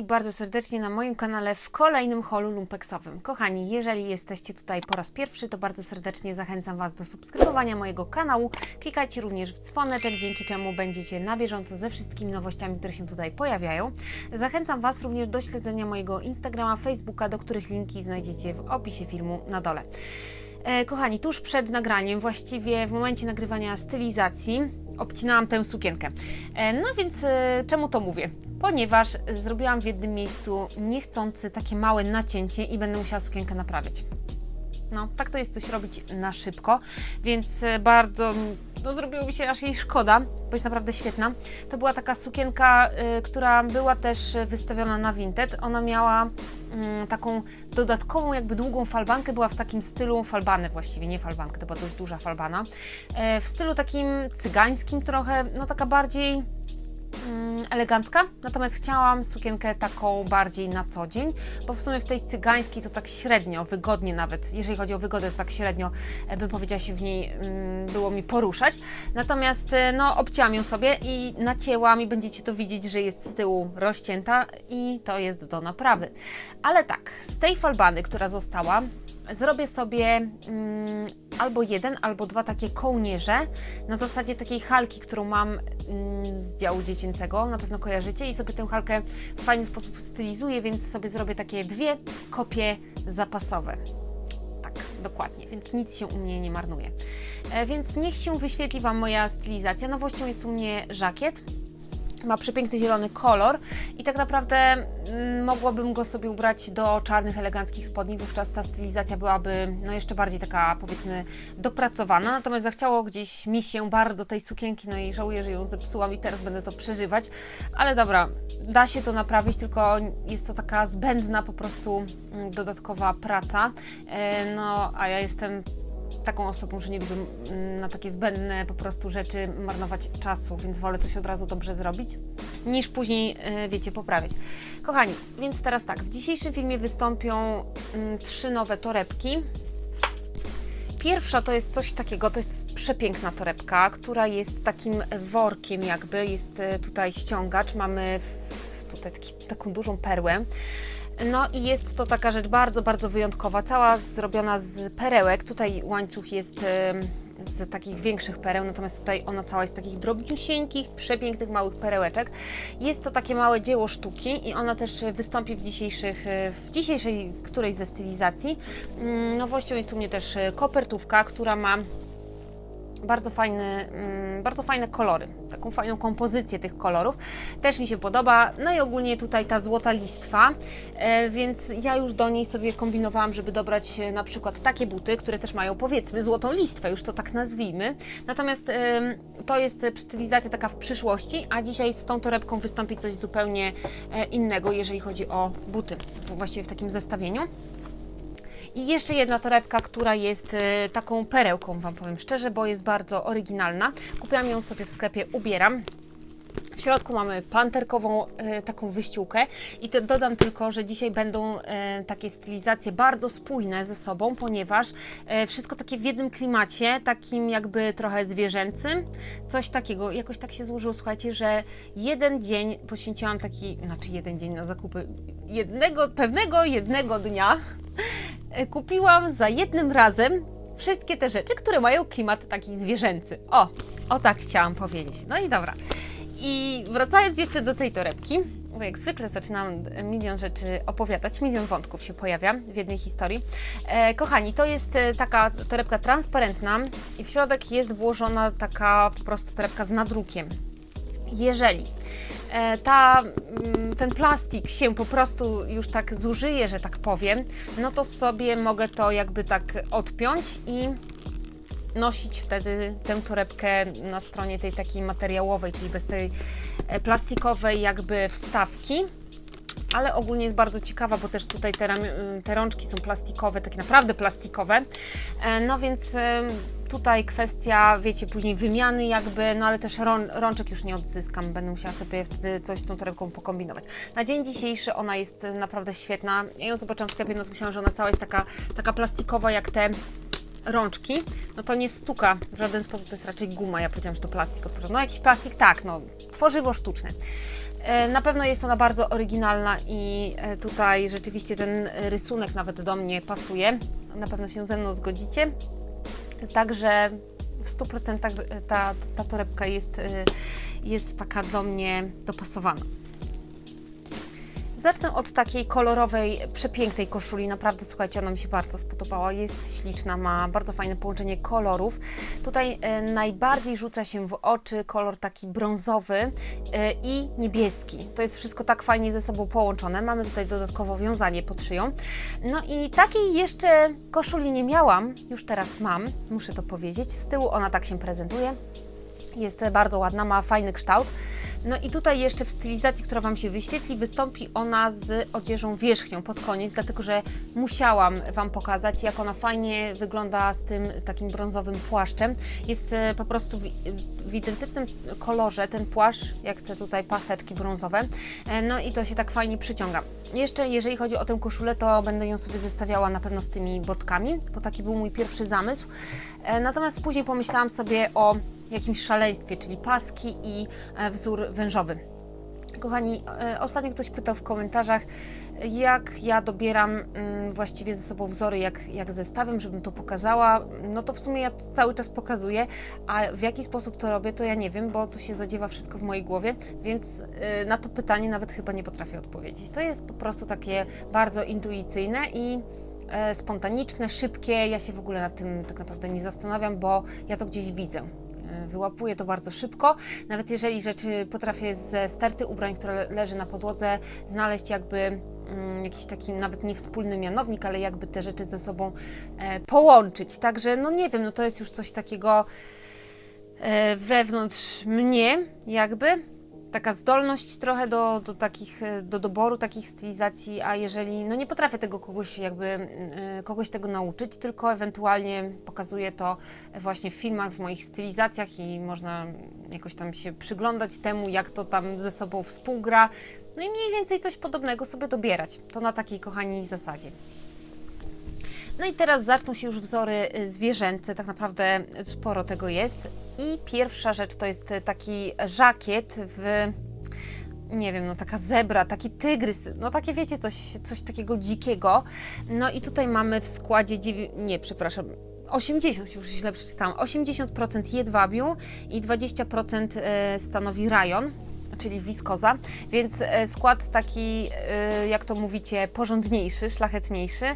Wszystkich bardzo serdecznie na moim kanale w kolejnym holu lumpeksowym. Kochani, jeżeli jesteście tutaj po raz pierwszy, to bardzo serdecznie zachęcam Was do subskrybowania mojego kanału. Klikajcie również w dzwoneczek, dzięki czemu będziecie na bieżąco ze wszystkimi nowościami, które się tutaj pojawiają. Zachęcam Was również do śledzenia mojego Instagrama, Facebooka, do których linki znajdziecie w opisie filmu na dole. E, kochani, tuż przed nagraniem, właściwie w momencie nagrywania stylizacji, obcinałam tę sukienkę. E, no więc e, czemu to mówię? Ponieważ zrobiłam w jednym miejscu niechcący takie małe nacięcie i będę musiała sukienkę naprawiać. No, tak to jest coś robić na szybko, więc e, bardzo no, zrobiło mi się aż jej szkoda, bo jest naprawdę świetna. To była taka sukienka, y, która była też wystawiona na Vinted. Ona miała mm, taką dodatkową, jakby długą falbankę, była w takim stylu falbany właściwie, nie falbankę, to była dość duża falbana. E, w stylu takim cygańskim trochę, no taka bardziej elegancka, natomiast chciałam sukienkę taką bardziej na co dzień, bo w sumie w tej cygańskiej to tak średnio, wygodnie nawet, jeżeli chodzi o wygodę, to tak średnio e, bym powiedziała się w niej mm, było mi poruszać. Natomiast e, no obcięłam ją sobie i nacięłam i będziecie to widzieć, że jest z tyłu rozcięta i to jest do naprawy. Ale tak, z tej falbany, która została, zrobię sobie mm, albo jeden, albo dwa takie kołnierze na zasadzie takiej halki, którą mam mm, z działu dziecięcego, na pewno kojarzycie i sobie tę halkę w fajny sposób stylizuję, więc sobie zrobię takie dwie kopie zapasowe. Tak, dokładnie, więc nic się u mnie nie marnuje. E, więc niech się wyświetli Wam moja stylizacja. Nowością jest u mnie żakiet. Ma przepiękny zielony kolor i tak naprawdę mm, mogłabym go sobie ubrać do czarnych, eleganckich spodni. Wówczas ta stylizacja byłaby no, jeszcze bardziej taka, powiedzmy, dopracowana. Natomiast zachciało gdzieś mi się bardzo tej sukienki, no i żałuję, że ją zepsułam i teraz będę to przeżywać. Ale dobra, da się to naprawić, tylko jest to taka zbędna po prostu mm, dodatkowa praca. E, no, a ja jestem taką osobą, że nie lubię mm, na takie zbędne po prostu rzeczy marnować czasu, więc wolę coś od razu dobrze zrobić, niż później, e, wiecie, poprawiać. Kochani, więc teraz tak, w dzisiejszym filmie wystąpią mm, trzy nowe torebki. Pierwsza to jest coś takiego, to jest przepiękna torebka, która jest takim workiem jakby, jest e, tutaj ściągacz, mamy tutaj taki, taką dużą perłę. No i jest to taka rzecz bardzo, bardzo wyjątkowa, cała zrobiona z perełek. Tutaj łańcuch jest z takich większych pereł, natomiast tutaj ona cała jest z takich drobniusieńkich, przepięknych małych perełeczek. Jest to takie małe dzieło sztuki i ona też wystąpi w, dzisiejszych, e, w dzisiejszej którejś ze stylizacji. Mm, Nowością jest u mnie też e, kopertówka, która ma bardzo, fajny, mm, bardzo fajne kolory, taką fajną kompozycję tych kolorów. Też mi się podoba. No i ogólnie tutaj ta złota listwa, e, więc ja już do niej sobie kombinowałam, żeby dobrać e, na przykład takie buty, które też mają powiedzmy złotą listwę, już to tak nazwijmy. Natomiast to jest stylizacja taka w przyszłości, a dzisiaj z tą torebką wystąpi coś zupełnie e, innego, jeżeli chodzi o buty, właściwie w takim zestawieniu. I jeszcze jedna torebka, która jest e, taką perełką, Wam powiem szczerze, bo jest bardzo oryginalna. Kupiłam ją sobie w sklepie Ubieram. W środku mamy panterkową e, taką wyściółkę i to dodam tylko, że dzisiaj będą e, takie stylizacje bardzo spójne ze sobą, ponieważ e, wszystko takie w jednym klimacie, takim jakby trochę zwierzęcym, coś takiego. Jakoś tak się złożyło, słuchajcie, że jeden dzień poświęciłam taki, znaczy jeden dzień na zakupy, jednego, pewnego jednego dnia kupiłam za jednym razem wszystkie te rzeczy, które mają klimat taki zwierzęcy. O, o tak chciałam powiedzieć. No i dobra. I wracając jeszcze do tej torebki, bo jak zwykle zaczynam milion rzeczy opowiadać, milion wątków się pojawia w jednej historii. E, kochani, to jest e, taka torebka transparentna i w środek jest włożona taka po prostu torebka z nadrukiem. Jeżeli e, ta, mm, ten plastik się po prostu już tak zużyje, że tak powiem, no to sobie mogę to jakby tak odpiąć i nosić wtedy tę torebkę na stronie tej takiej materiałowej, czyli bez tej e, plastikowej jakby wstawki. Ale ogólnie jest bardzo ciekawa, bo też tutaj te, rami- te rączki są plastikowe, takie naprawdę plastikowe. E, No więc em, tutaj kwestia, wiecie, później wymiany jakby, no ale też rą, rączek już nie odzyskam, będę musiała sobie wtedy coś z tą torebką pokombinować. Na dzień dzisiejszy ona jest e, naprawdę świetna. Ja ją zobaczyłam w sklepie, no myślałam, że ona cała jest taka, taka plastikowa jak te rączki, no to nie stuka w żaden sposób, to jest raczej guma, ja powiedziałam, że to plastik od początku. No jakiś plastik, tak, no, tworzywo sztuczne. E, Na pewno jest ona bardzo oryginalna i e, tutaj rzeczywiście ten rysunek nawet do mnie pasuje. Na pewno się ze mną zgodzicie. Także w 100% ta, ta torebka jest, e, jest taka do mnie dopasowana. Zacznę od takiej kolorowej, przepięknej koszuli. Naprawdę, słuchajcie, ona mi się bardzo spodobała. Jest śliczna, ma bardzo fajne połączenie kolorów. Tutaj e, najbardziej rzuca się w oczy kolor taki brązowy e, i niebieski. To jest wszystko tak fajnie ze sobą połączone. Mamy tutaj dodatkowo wiązanie pod szyją. No i takiej jeszcze koszuli nie miałam, już teraz mam, muszę to powiedzieć. Z tyłu ona tak się prezentuje. Jest bardzo ładna, ma fajny kształt. No i tutaj jeszcze w stylizacji, która Wam się wyświetli, wystąpi ona z odzieżą wierzchnią pod koniec, dlatego że musiałam Wam pokazać, jak ona fajnie wygląda z tym takim brązowym płaszczem. Jest e, po prostu w, w identycznym kolorze ten płaszcz, jak te tutaj paseczki brązowe. E, No i to się tak fajnie przyciąga. Jeszcze jeżeli chodzi o tę koszulę, to będę ją sobie zestawiała na pewno z tymi botkami, bo taki był mój pierwszy zamysł. E, Natomiast później pomyślałam sobie o jakimś szaleństwie, czyli paski i e, wzór wężowy. Kochani, e, ostatnio ktoś pytał w komentarzach, jak ja dobieram mm, właściwie ze sobą wzory, jak, jak zestawem, żebym to pokazała. No to w sumie ja to cały czas pokazuję, a w jaki sposób to robię, to ja nie wiem, bo to się zadziewa wszystko w mojej głowie, więc e, na to pytanie nawet chyba nie potrafię odpowiedzieć. To jest po prostu takie bardzo intuicyjne i spontaniczne, szybkie. Ja się w ogóle nad tym tak naprawdę nie zastanawiam, bo ja to gdzieś widzę. E, Wyłapuję to bardzo szybko. Nawet jeżeli rzeczy potrafię ze sterty ubrań, która le- leży na podłodze, znaleźć jakby mm, jakiś taki nawet nie wspólny mianownik, ale jakby te rzeczy ze sobą e, połączyć. Także no nie wiem, no to jest już coś takiego e, wewnątrz mnie jakby. Taka zdolność trochę do, do takich, e, do doboru takich stylizacji, a jeżeli, no nie potrafię tego kogoś jakby, e, kogoś tego nauczyć, tylko ewentualnie pokazuję to właśnie w filmach, w moich stylizacjach i można jakoś tam się przyglądać temu, jak to tam ze sobą współgra, no i mniej więcej coś podobnego sobie dobierać. To na takiej, kochani, zasadzie. No i teraz zaczną się już wzory y, zwierzęce, tak naprawdę sporo tego jest. I pierwsza rzecz to jest y, taki żakiet w, nie wiem, no taka zebra, taki tygrys, no takie wiecie, coś, coś takiego dzikiego. No i tutaj mamy w składzie, nie, przepraszam, 80, już źle przeczytałam, 80% jedwabiu i 20% e, stanowi rajon czyli wiskoza, więc e, skład taki, e, jak to mówicie, porządniejszy, szlachetniejszy.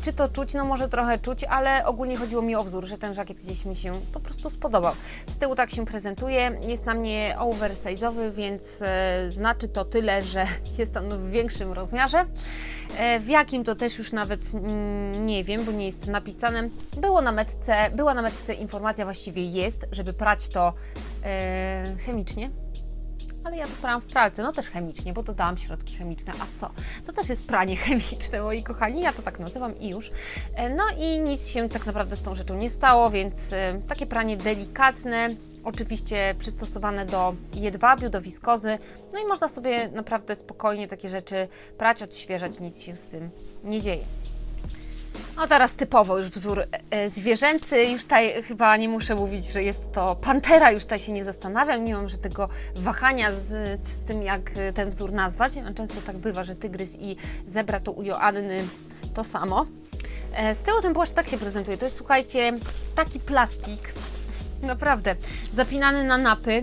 Czy to czuć? No może trochę czuć, ale ogólnie chodziło mi o wzór, że ten żakiet gdzieś mi się po prostu spodobał. Z tyłu tak się prezentuje, jest na mnie oversize'owy, więc e, znaczy to tyle, że jest on w większym rozmiarze. W jakim to też już nawet mm, nie wiem, bo nie jest napisane. Było na metce, była na metce informacja, właściwie jest, żeby prać to chemicznie, ale ja to prałam w pralce, no też chemicznie, bo dodałam środki chemiczne. A co? To też jest pranie chemiczne, moi kochani, ja to tak nazywam i już. E, No i nic się tak naprawdę z tą rzeczą nie stało, więc e, takie pranie delikatne, oczywiście przystosowane do jedwabiu, do wiskozy. No i można sobie naprawdę spokojnie takie rzeczy prać, odświeżać, nic się z tym nie dzieje. No teraz typowo już wzór e, zwierzęcy, już tutaj chyba nie muszę mówić, że jest to pantera, już tutaj się nie zastanawiam, nie mam żadnego wahania z, z tym, jak e, ten wzór nazwać. Często tak bywa, że tygrys i zebra to u Joanny to samo. E, Z tyłu ten płaszcz tak się prezentuje, to jest słuchajcie, taki plastik, naprawdę, zapinany na napy,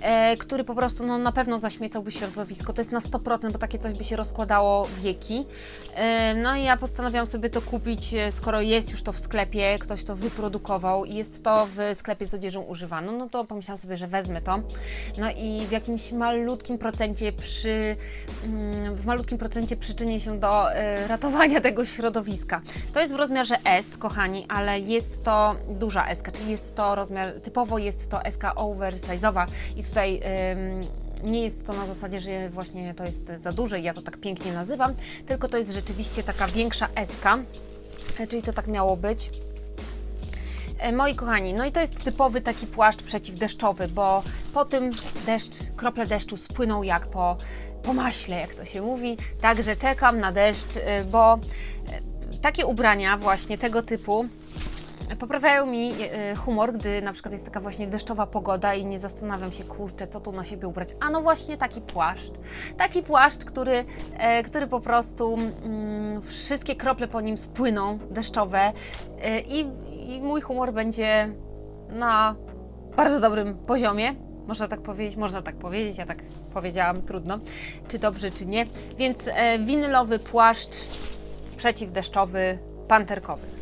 e, który po prostu no, na pewno zaśmiecałby środowisko. To jest na 100%, bo takie coś by się rozkładało wieki. E, no i ja postanowiłam sobie to kupić, e, skoro jest już to w sklepie, ktoś to wyprodukował i jest to w sklepie z odzieżą używaną, no to pomyślałam sobie, że wezmę to. No i w jakimś malutkim procencie przy, mm, w malutkim procencie przyczynię się do e, ratowania tego środowiska. To jest w rozmiarze S, kochani, ale jest to duża S, czyli jest to rozmiar, typowo jest to SK oversize'owa i tutaj nie jest to na zasadzie, że właśnie to jest za duże i ja to tak pięknie nazywam, tylko to jest rzeczywiście taka większa SK, e, czyli to tak miało być. E, Moi kochani, no i to jest typowy taki płaszcz przeciwdeszczowy, bo po tym deszcz, krople deszczu spłyną jak po, po maśle, jak to się mówi. Także czekam na deszcz, e, bo takie ubrania właśnie tego typu poprawiają mi e, humor, gdy na przykład jest taka właśnie deszczowa pogoda i nie zastanawiam się, kurczę, co tu na siebie ubrać. A no właśnie taki płaszcz. Taki płaszcz, który, e, który po prostu mm, wszystkie krople po nim spłyną, deszczowe e, i, i mój humor będzie na bardzo dobrym poziomie. Można tak powiedzieć, można tak powiedzieć, ja tak powiedziałam, trudno, czy dobrze, czy nie. Więc e, winylowy płaszcz przeciwdeszczowy, panterkowy.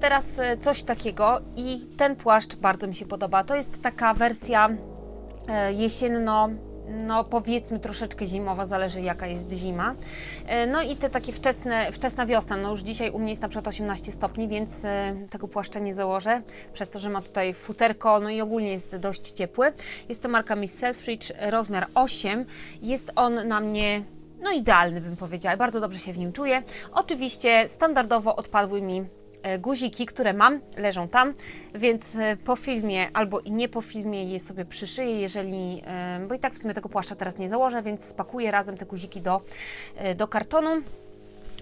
Teraz e, coś takiego i ten płaszcz bardzo mi się podoba. To jest taka wersja e, jesienno, no powiedzmy troszeczkę zimowa, zależy jaka jest zima. E, No i te takie wczesne, wczesna wiosna, no już dzisiaj u mnie jest na przykład 18 stopni, więc tego płaszcza nie założę, przez to, że ma tutaj futerko, no i ogólnie jest dość ciepły. Jest to marka Miss Selfridge, rozmiar 8. Jest on na mnie no idealny bym powiedziała, bardzo dobrze się w nim czuję. Oczywiście standardowo odpadły mi guziki, które mam, leżą tam, więc e, po filmie albo i nie po filmie je sobie przyszyję, jeżeli, e, bo i tak w sumie tego płaszcza teraz nie założę, więc spakuję razem te guziki do, e, do kartonu.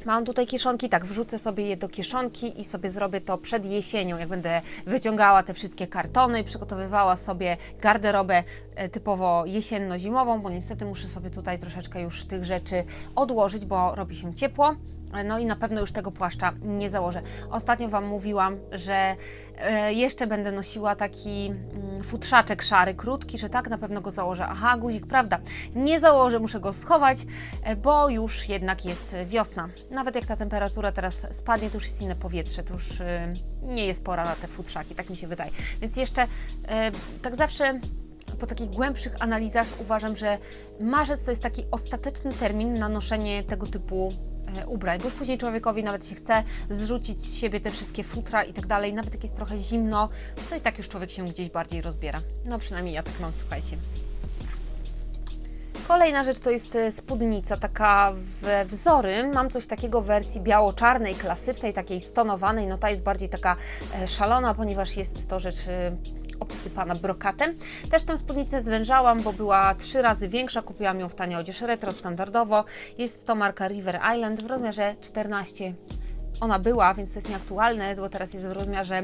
Mam tutaj kieszonki, tak, wrzucę sobie je do kieszonki i sobie zrobię to przed jesienią, jak będę wyciągała te wszystkie kartony i przygotowywała sobie garderobę e, typowo jesienno-zimową, bo niestety muszę sobie tutaj troszeczkę już tych rzeczy odłożyć, bo robi się ciepło. No i na pewno już tego płaszcza nie założę. Ostatnio Wam mówiłam, że e, jeszcze będę nosiła taki mm, futrzaczek szary, krótki, że tak, na pewno go założę. Aha, guzik, prawda, nie założę, muszę go schować, e, bo już jednak jest wiosna. Nawet jak ta temperatura teraz spadnie, to już jest inne powietrze, to już e, nie jest pora na te futrzaki, tak mi się wydaje. Więc jeszcze tak zawsze po takich głębszych analizach uważam, że marzec to jest taki ostateczny termin na noszenie tego typu ubrań, bo później człowiekowi nawet się chce zrzucić z siebie te wszystkie futra i tak dalej, nawet jak jest trochę zimno, to i tak już człowiek się gdzieś bardziej rozbiera. No przynajmniej ja tak mam, słuchajcie. Kolejna rzecz to jest e, spódnica, taka w wzory. Mam coś takiego w wersji biało-czarnej, klasycznej, takiej stonowanej. No ta jest bardziej taka e, szalona, ponieważ jest to rzecz e, obsypana brokatem. Też tę spódnicę zwężałam, bo była trzy razy większa. Kupiłam ją w tanie odzież retro standardowo. Jest to marka River Island w rozmiarze 14. Ona była, więc to jest nieaktualne, bo teraz jest w rozmiarze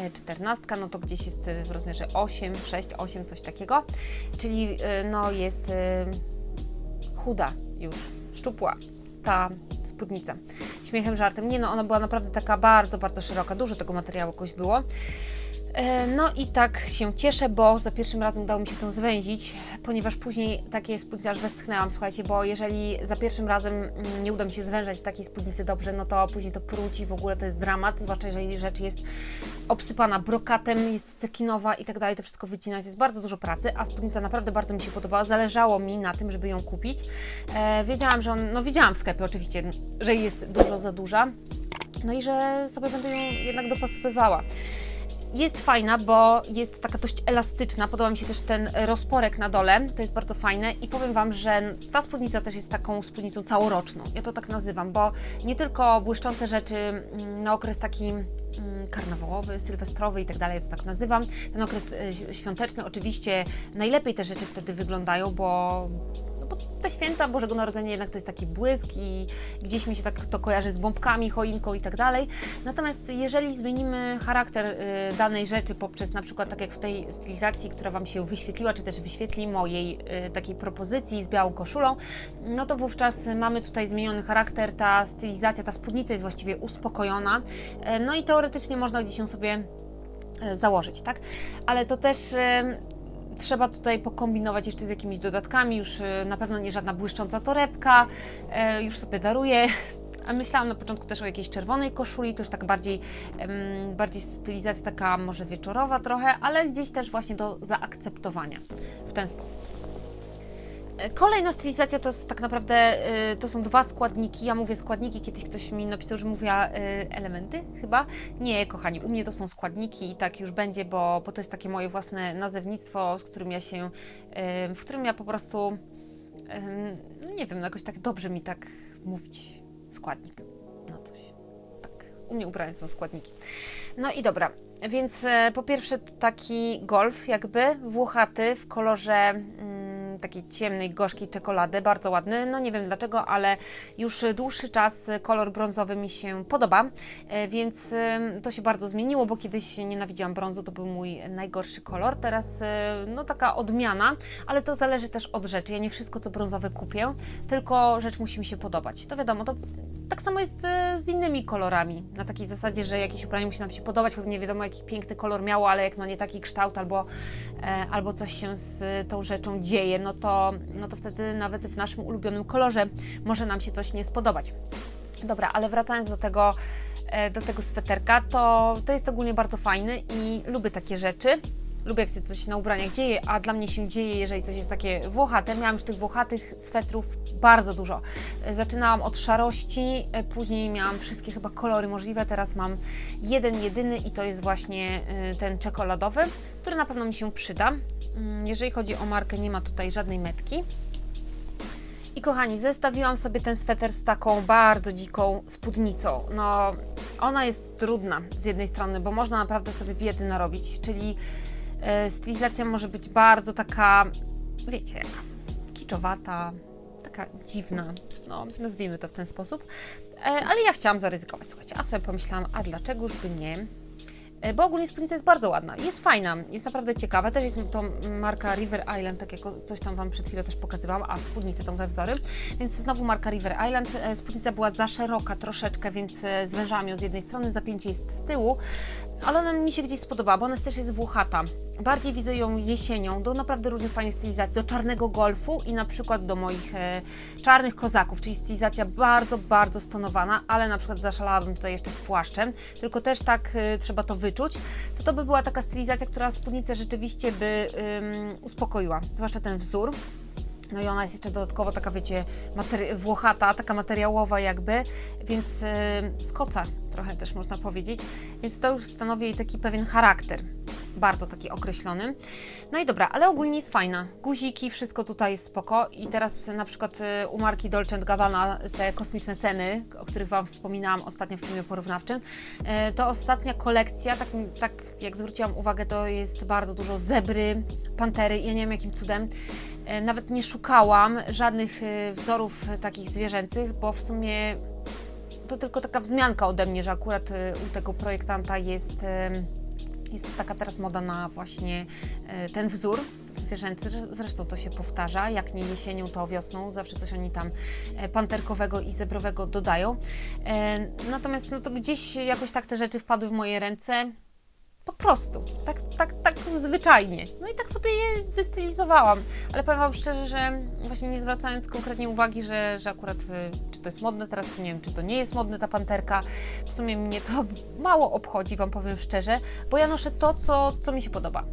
e, 14, no to gdzieś jest e, w rozmiarze 8, 6, 8, coś takiego. Czyli e, no jest e, chuda już, szczupła ta spódnica. Śmiechem, żartem. Nie no, ona była naprawdę taka bardzo, bardzo szeroka. Dużo tego materiału jakoś było. E, No i tak się cieszę, bo za pierwszym razem udało mi się to zwęzić, ponieważ później takie spódnice aż westchnęłam, słuchajcie, bo jeżeli za pierwszym razem mm, nie uda mi się zwężać takiej spódnicy dobrze, no to później to pruci, w ogóle to jest dramat, zwłaszcza jeżeli rzecz jest obsypana brokatem, jest cekinowa i tak dalej, to wszystko wycinać jest bardzo dużo pracy, a spódnica naprawdę bardzo mi się podobała, zależało mi na tym, żeby ją kupić. E, wiedziałam, że on, no widziałam w sklepie oczywiście, że jest dużo za duża, no i że sobie będę ją jednak dopasowywała. Jest fajna, bo jest taka dość elastyczna. Podoba mi się też ten rozporek na dole, to jest bardzo fajne i powiem Wam, że ta spódnica też jest taką spódnicą całoroczną. Ja to tak nazywam, bo nie tylko błyszczące rzeczy mm, na okres taki mm, karnawałowy, sylwestrowy i tak dalej, ja to tak nazywam. Ten okres e, świąteczny, oczywiście najlepiej te rzeczy wtedy wyglądają, bo bo te święta Bożego Narodzenia jednak to jest taki błysk i gdzieś mi się tak to kojarzy z bombkami, choinką i tak dalej. Natomiast jeżeli zmienimy charakter y, danej rzeczy poprzez na przykład tak jak w tej stylizacji, która Wam się wyświetliła, czy też wyświetli mojej y, takiej propozycji z białą koszulą, no to wówczas mamy tutaj zmieniony charakter, ta stylizacja, ta spódnica jest właściwie uspokojona, y, no i teoretycznie można gdzieś ją sobie założyć, tak? Ale to też trzeba tutaj pokombinować jeszcze z jakimiś dodatkami, już e, na pewno nie żadna błyszcząca torebka, e, już sobie daruję. A myślałam na początku też o jakiejś czerwonej koszuli, to już tak bardziej, bardziej stylizacja taka może wieczorowa trochę, ale gdzieś też właśnie do zaakceptowania w ten sposób. Kolejna stylizacja to tak naprawdę, e, to są dwa składniki. Ja mówię składniki, kiedyś ktoś mi napisał, że mówiła e, elementy chyba. Nie, kochani, u mnie to są składniki i tak już będzie, bo, bo to jest takie moje własne nazewnictwo, z którym ja się, e, w którym ja po prostu, no nie wiem, no jakoś tak dobrze mi tak mówić składnik na coś. Tak, u mnie ubrania są składniki. No i dobra, więc po pierwsze taki golf jakby, włochaty w kolorze mm, takiej ciemnej, gorzkiej czekolady, bardzo ładny. No nie wiem dlaczego, ale już dłuższy czas kolor brązowy mi się podoba, e, więc to się bardzo zmieniło, bo kiedyś nienawidziłam brązu, to był mój najgorszy kolor. Teraz e, no taka odmiana, ale to zależy też od rzeczy. Ja nie wszystko co brązowe kupię, tylko rzecz musi mi się podobać. To wiadomo, to tak samo jest e, z innymi kolorami. Na takiej zasadzie, że jakieś ubranie musi nam się podobać, choć nie wiadomo jaki piękny kolor miało, ale jak ma nie taki kształt albo, e, albo coś się z tą rzeczą dzieje, no to, no to wtedy nawet w naszym ulubionym kolorze może nam się coś nie spodobać. Dobra, ale wracając do tego, e, do tego sweterka, to, to jest ogólnie bardzo fajny i lubię takie rzeczy. Lubię, jak się coś na ubraniach dzieje, a dla mnie się dzieje, jeżeli coś jest takie włochate. Miałam już tych włochatych swetrów bardzo dużo. E, Zaczynałam od szarości, e, później miałam wszystkie chyba kolory możliwe. Teraz mam jeden, jedyny i to jest właśnie e, ten czekoladowy, który na pewno mi się przyda. Mm, Jeżeli chodzi o markę, nie ma tutaj żadnej metki. I kochani, zestawiłam sobie ten sweter z taką bardzo dziką spódnicą. No, ona jest trudna z jednej strony, bo można naprawdę sobie biedy narobić, czyli stylizacja może być bardzo taka, wiecie jaka, kiczowata, taka dziwna, no nazwijmy to w ten sposób. E, ale ja chciałam zaryzykować, słuchajcie, a sobie pomyślałam, a dlaczegoż by nie? E, Bo ogólnie spódnica jest bardzo ładna, jest fajna, jest naprawdę ciekawa. Też jest to marka River Island, tak jak coś tam Wam przed chwilą też pokazywałam, a spódnicę tą we wzory. Więc znowu marka River Island. E, Spódnica była za szeroka troszeczkę, więc e, zwężałam ją z jednej strony, zapięcie jest z tyłu, ale ona mi się gdzieś spodobała, bo ona też jest włochata. Bardziej widzę ją jesienią, do naprawdę różnych fajnych stylizacji, do czarnego golfu i na przykład do moich e, czarnych kozaków, czyli stylizacja bardzo, bardzo stonowana, ale na przykład zaszalałabym tutaj jeszcze z płaszczem, tylko też tak e, trzeba to wyczuć, to to by była taka stylizacja, która spódnicę rzeczywiście by uspokoiła, zwłaszcza ten wzór. No i ona jest jeszcze dodatkowo taka, wiecie, włochata, taka materiałowa jakby, więc yy, z koca trochę też można powiedzieć. Więc to już stanowi taki pewien charakter, bardzo taki określony. No i dobra, ale ogólnie jest fajna. Guziki, wszystko tutaj jest spoko. I teraz na przykład y, u marki Dolce Gabbana te kosmiczne seny, o których Wam wspominałam ostatnio w filmie porównawczym, y, to ostatnia kolekcja, tak, tak jak zwróciłam uwagę, to jest bardzo dużo zebry, pantery. Ja nie wiem jakim cudem. E, Nawet nie szukałam żadnych wzorów takich zwierzęcych, bo w sumie to tylko taka wzmianka ode mnie, że akurat e, u tego projektanta jest, jest taka teraz moda na właśnie e, ten wzór zwierzęcy. Zre- Zresztą to się powtarza, jak nie jesienią, to wiosną. Zawsze coś oni tam e, panterkowego i zebrowego dodają. E, Natomiast no to gdzieś jakoś tak te rzeczy wpadły w moje ręce. Po prostu, tak, tak, tak zwyczajnie. No i tak sobie je wystylizowałam. Ale powiem Wam szczerze, że właśnie nie zwracając konkretnie uwagi, że, że akurat y, czy to jest modne teraz, czy nie wiem, czy to nie jest modne ta panterka, w sumie mnie to mało obchodzi, Wam powiem szczerze, bo ja noszę to, co, co mi się podoba.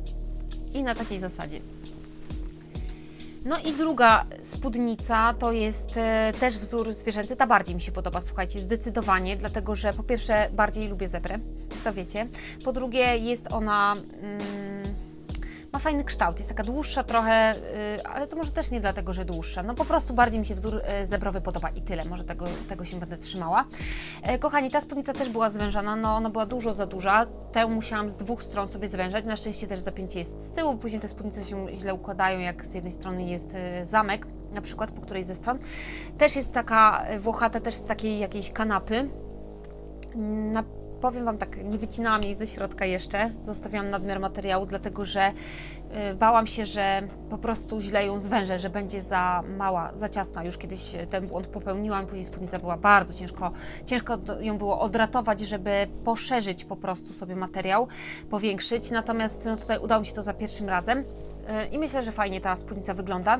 I na takiej zasadzie. No i druga spódnica to jest e, też wzór zwierzęcy. Ta bardziej mi się podoba, słuchajcie, zdecydowanie, dlatego że po pierwsze bardziej lubię zebrę, to wiecie. Po drugie jest ona. Mm, ma fajny kształt, jest taka dłuższa trochę, y, ale to może też nie dlatego, że dłuższa. No po prostu bardziej mi się wzór y, zebrowy podoba i tyle. Może tego, tego się będę trzymała. E, Kochani, ta spódnica też była zwężana, no ona była dużo za duża. Tę musiałam z dwóch stron sobie zwężać. Na szczęście też zapięcie jest z tyłu, później te spódnice się źle układają, jak z jednej strony jest y, zamek, na przykład po której ze stron. Też jest taka włochata, też z takiej jakiejś kanapy. Na, powiem Wam tak, nie wycinałam jej ze środka jeszcze, zostawiałam nadmiar materiału, dlatego że y, bałam się, że po prostu źle ją zwężę, że będzie za mała, za ciasna. Już kiedyś y, ten błąd popełniłam, później spódnica była bardzo ciężko, ciężko ją było odratować, żeby poszerzyć po prostu sobie materiał, powiększyć, natomiast no, tutaj udało mi się to za pierwszym razem. Y, I myślę, że fajnie ta spódnica wygląda.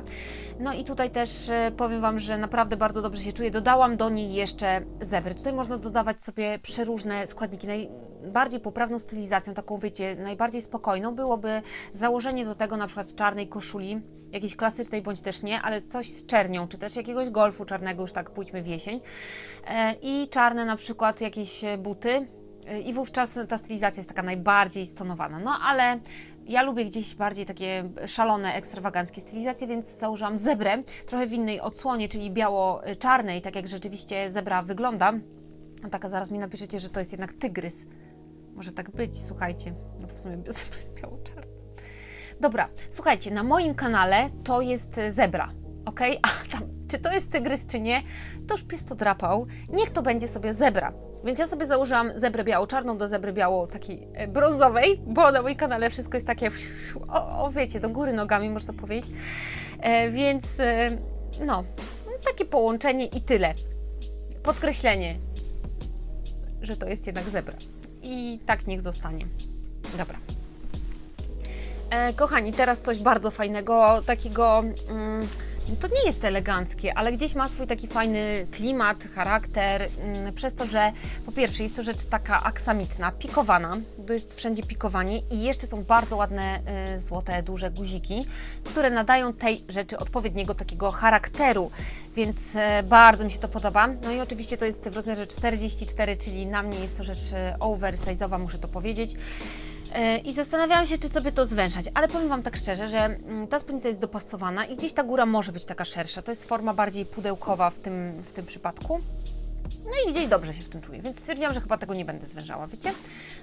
No i tutaj też y, powiem Wam, że naprawdę bardzo dobrze się czuję. Dodałam do niej jeszcze zebry. Tutaj można dodawać sobie przeróżne składniki. Najbardziej poprawną stylizacją, taką wiecie, najbardziej spokojną byłoby założenie do tego na przykład czarnej koszuli, jakiejś klasycznej bądź też nie, ale coś z czernią, czy też jakiegoś golfu czarnego, już tak pójdźmy w jesień. E, I czarne na przykład jakieś e, buty, i wówczas ta stylizacja jest taka najbardziej stonowana. No ale ja lubię gdzieś bardziej takie szalone, ekstrawaganckie stylizacje, więc założyłam zebrę, trochę w innej odsłonie, czyli biało-czarnej, tak jak rzeczywiście zebra wygląda. A taka zaraz mi napiszecie, że to jest jednak tygrys. Może tak być, słuchajcie. No w sumie zebra jest biało-czarna. Dobra, słuchajcie, na moim kanale to jest zebra, ok? A tam, czy to jest tygrys, czy nie, to już pies to drapał. Niech to będzie sobie zebra. Więc ja sobie założyłam zebrę biało-czarną do zebry biało takiej e, brązowej, bo na moim kanale wszystko jest takie, o, o wiecie, do góry nogami można powiedzieć. E, więc e, no, takie połączenie i tyle. Podkreślenie, że to jest jednak zebra. I tak niech zostanie. Dobra. E, kochani, teraz coś bardzo fajnego, takiego. Mm, to nie jest eleganckie, ale gdzieś ma swój taki fajny klimat, charakter, mm, przez to, że po pierwsze jest to rzecz taka aksamitna, pikowana, to jest wszędzie pikowanie i jeszcze są bardzo ładne y, złote, duże guziki, które nadają tej rzeczy odpowiedniego takiego charakteru, więc e, bardzo mi się to podoba. No i oczywiście to jest w rozmiarze 44, czyli na mnie jest to rzecz e, oversize'owa, muszę to powiedzieć. E, I zastanawiałam się, czy sobie to zwęszać, ale powiem Wam tak szczerze, że mm, ta spódnica jest dopasowana i gdzieś ta góra może być taka szersza. To jest forma bardziej pudełkowa w tym, w tym przypadku. No i gdzieś dobrze się w tym czuję, więc stwierdziłam, że chyba tego nie będę zwężała, wiecie?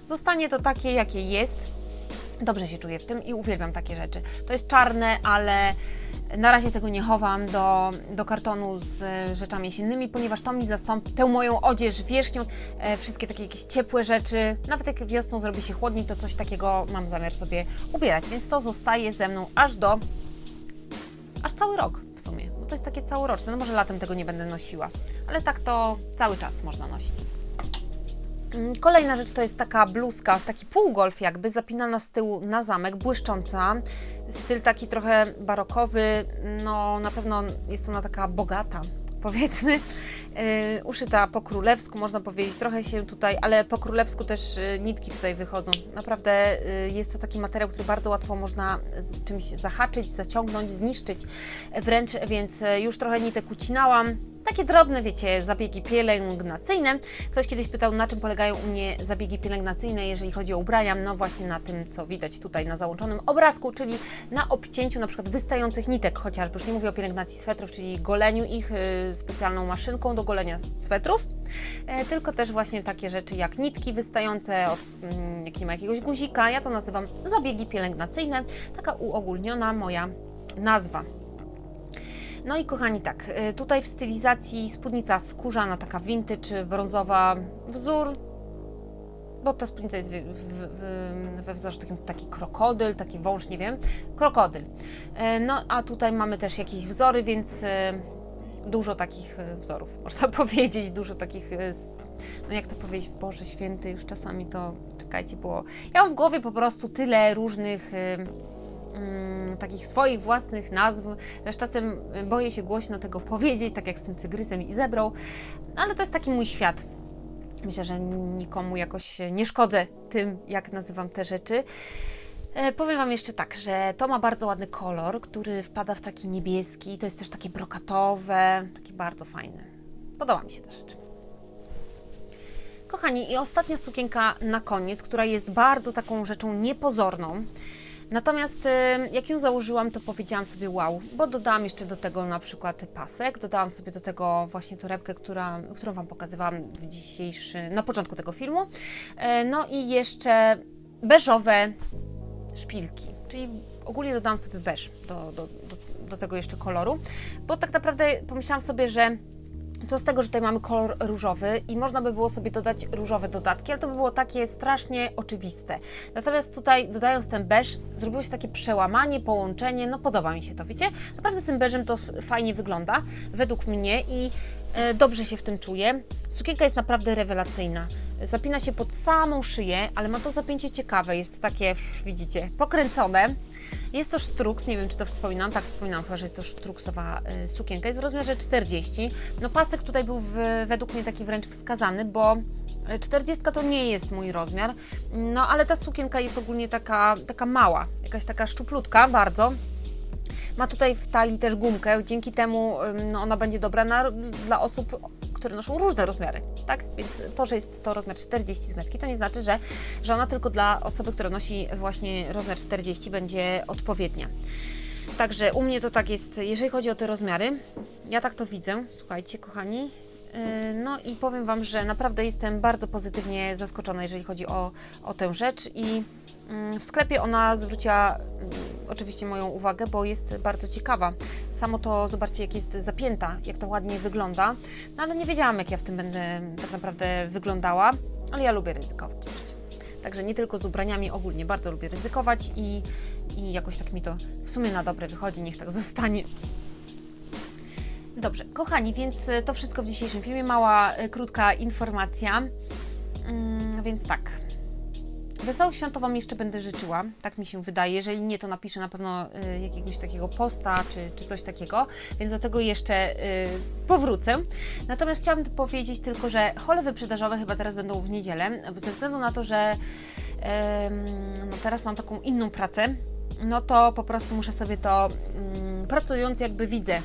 Zostanie to takie, jakie jest. Dobrze się czuję w tym i uwielbiam takie rzeczy. To jest czarne, ale na razie tego nie chowam do, do kartonu z e, rzeczami jesiennymi, ponieważ to mi zastąpi tę moją odzież wierzchnią, e, wszystkie takie jakieś ciepłe rzeczy. Nawet jak wiosną zrobi się chłodniej, to coś takiego mam zamiar sobie ubierać, więc to zostaje ze mną aż do aż cały rok w sumie, bo to jest takie całoroczne. No może latem tego nie będę nosiła, ale tak to cały czas można nosić. Mm, Kolejna rzecz to jest taka bluzka, taki półgolf jakby, zapinana z tyłu na zamek, błyszcząca. Styl taki trochę barokowy, no na pewno jest ona taka bogata, powiedzmy. Yy, uszyta po królewsku, można powiedzieć, trochę się tutaj, ale po królewsku też yy, nitki tutaj wychodzą. Naprawdę yy, jest to taki materiał, który bardzo łatwo można z czymś zahaczyć, zaciągnąć, zniszczyć wręcz, więc już trochę nitek ucinałam. Takie drobne, wiecie, zabiegi pielęgnacyjne. Ktoś kiedyś pytał, na czym polegają u mnie zabiegi pielęgnacyjne, jeżeli chodzi o ubrania. No właśnie na tym, co widać tutaj na załączonym obrazku, czyli na obcięciu na przykład wystających nitek, chociażby już nie mówię o pielęgnacji swetrów, czyli goleniu ich y, specjalną maszynką do golenia swetrów, e, tylko też właśnie takie rzeczy jak nitki wystające, od, mm, jak nie ma jakiegoś guzika. Ja to nazywam zabiegi pielęgnacyjne. Taka uogólniona moja nazwa. No i kochani, tak, y, tutaj w stylizacji spódnica skórzana, taka vintage, brązowa, wzór, bo ta spódnica jest w, w, w, we wzorze takim taki krokodyl, taki wąż, nie wiem, krokodyl. E, No a tutaj mamy też jakieś wzory, więc e, dużo takich wzorów, można powiedzieć, dużo takich, no jak to powiedzieć, Boże Święty, już czasami to, czekajcie, było, ja mam w głowie po prostu tyle różnych mm, takich swoich własnych nazw, że czasem boję się głośno tego powiedzieć, tak jak z tym tygrysem i zebrą, ale to jest taki mój świat. Myślę, że nikomu jakoś nie szkodzę tym, jak nazywam te rzeczy. E, powiem Wam jeszcze tak, że to ma bardzo ładny kolor, który wpada w taki niebieski, to jest też takie brokatowe, takie bardzo fajne. Podoba mi się ta rzecz. Kochani, i ostatnia sukienka na koniec, która jest bardzo taką rzeczą niepozorną. Natomiast jak ją założyłam, to powiedziałam sobie wow, bo dodałam jeszcze do tego na przykład pasek, dodałam sobie do tego właśnie torebkę, która, którą Wam pokazywałam w dzisiejszy, na początku tego filmu. E, No i jeszcze beżowe szpilki, czyli ogólnie dodałam sobie beż do, do, do, do tego jeszcze koloru, bo tak naprawdę pomyślałam sobie, że co z tego, że tutaj mamy kolor różowy i można by było sobie dodać różowe dodatki, ale to by było takie strasznie oczywiste. Natomiast tutaj dodając ten beż, zrobiło się takie przełamanie, połączenie, no podoba mi się to, wiecie? Naprawdę z tym beżem to fajnie wygląda, według mnie i e, dobrze się w tym czuję. Sukienka jest naprawdę rewelacyjna. Zapina się pod samą szyję, ale ma to zapięcie ciekawe, jest takie, widzicie, pokręcone. Jest to sztruks, nie wiem czy to wspominam, tak wspominam chyba, że jest to sztruksowa y, sukienka, jest w rozmiarze 40. No pasek tutaj był w, według mnie taki wręcz wskazany, bo y, 40 to nie jest mój rozmiar, no ale ta sukienka jest ogólnie taka, taka mała, jakaś taka szczuplutka bardzo. Ma tutaj w talii też gumkę, dzięki temu no, ona będzie dobra na, dla osób, które noszą różne rozmiary, tak? Więc to, że jest to rozmiar 40 z metki, to nie znaczy, że, że ona tylko dla osoby, która nosi właśnie rozmiar 40 będzie odpowiednia. Także u mnie to tak jest, jeżeli chodzi o te rozmiary, ja tak to widzę, słuchajcie kochani. Yy, No i powiem Wam, że naprawdę jestem bardzo pozytywnie zaskoczona, jeżeli chodzi o, o tę rzecz i W sklepie ona zwróciła mm, oczywiście moją uwagę, bo jest bardzo ciekawa. Samo to zobaczcie, jak jest zapięta, jak to ładnie wygląda. No ale nie wiedziałam, jak ja w tym będę tak naprawdę wyglądała, ale ja lubię ryzykować. Także nie tylko z ubraniami, ogólnie bardzo lubię ryzykować i, i jakoś tak mi to w sumie na dobre wychodzi, niech tak zostanie. Dobrze, kochani, więc e, to wszystko w dzisiejszym filmie. Mała, e, krótka informacja. Mm, więc tak. Wesołych świąt to Wam jeszcze będę życzyła, tak mi się wydaje. Jeżeli nie, to napiszę na pewno y, jakiegoś takiego posta czy, czy coś takiego, więc do tego jeszcze y, powrócę. Natomiast chciałabym powiedzieć tylko, że hole wyprzedażowe chyba teraz będą w niedzielę, ze względu na to, że em, no teraz mam taką inną pracę, no to po prostu muszę sobie to mm, pracując jakby widzę, y,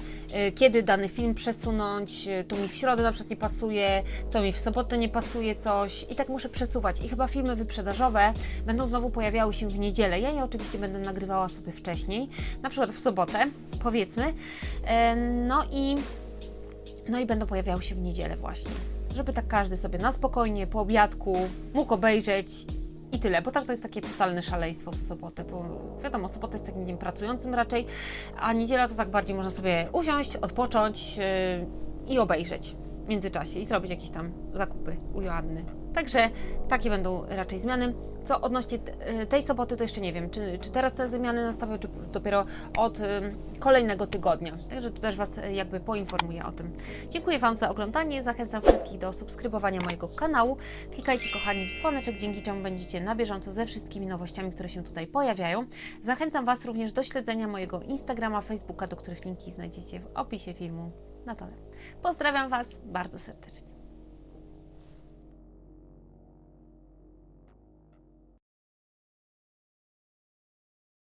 kiedy dany film przesunąć, y, tu mi w środę na przykład nie pasuje, to mi w sobotę nie pasuje coś i tak muszę przesuwać. I chyba filmy wyprzedażowe będą znowu pojawiały się w niedzielę. Ja je oczywiście będę nagrywała sobie wcześniej, na przykład w sobotę, powiedzmy. E, No i, no i będą pojawiały się w niedzielę właśnie. Żeby tak każdy sobie na spokojnie, po obiadku mógł obejrzeć i tyle, bo tak to jest takie totalne szaleństwo w sobotę, bo wiadomo, sobota jest takim dniem pracującym raczej, a niedziela to tak bardziej można sobie usiąść, odpocząć yy, i obejrzeć międzyczasie i zrobić jakieś tam zakupy u Joanny. Także takie będą raczej zmiany. Co odnośnie y, tej soboty, to jeszcze nie wiem, czy, czy teraz te zmiany nastawią, czy dopiero od y, kolejnego tygodnia. Także to też Was y, jakby poinformuję o tym. Dziękuję Wam za oglądanie. Zachęcam wszystkich do subskrybowania mojego kanału. Klikajcie, kochani, w dzwoneczek, dzięki czemu będziecie na bieżąco ze wszystkimi nowościami, które się tutaj pojawiają. Zachęcam Was również do śledzenia mojego Instagrama, Facebooka, do których linki znajdziecie w opisie filmu na dole. Pozdrawiam Was bardzo serdecznie.